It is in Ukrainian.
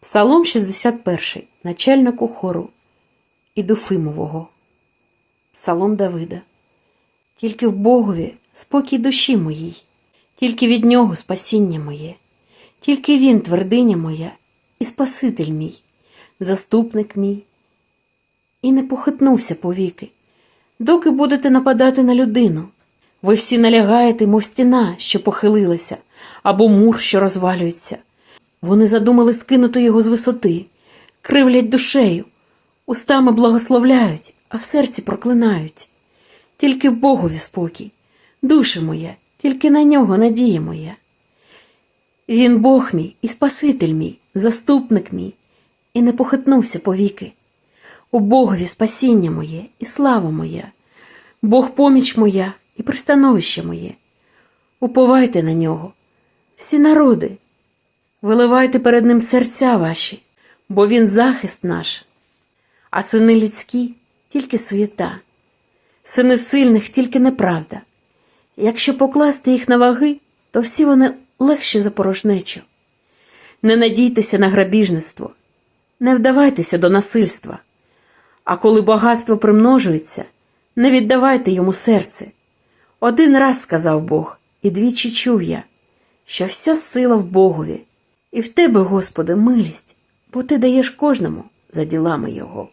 Псалом 61, начальнику хору і. Псалом Давида. Тільки в Богові спокій душі моїй, тільки від нього спасіння моє, тільки він твердиня моя і Спаситель мій, заступник мій. І не похитнувся повіки, доки будете нападати на людину. Ви всі налягаєте, мов стіна, що похилилася, або мур, що розвалюється. Вони задумали скинути його з висоти, кривлять душею, устами благословляють, а в серці проклинають. Тільки в Богові спокій, душа моя, тільки на нього надія моя. Він Бог мій і Спаситель мій, заступник мій, і не похитнувся повіки. У Богові спасіння моє і слава моя, Бог поміч моя і пристановище моє. Уповайте на нього, всі народи, виливайте перед ним серця ваші, бо він захист наш, а сини людські тільки суєта, сини сильних тільки неправда. Якщо покласти їх на ваги, то всі вони легші за порожнечу. Не надійтеся на грабіжництво, не вдавайтеся до насильства. А коли багатство примножується, не віддавайте йому серце. Один раз сказав Бог, і двічі чув я, що вся сила в Богові, і в тебе, Господи, милість, бо ти даєш кожному за ділами Його.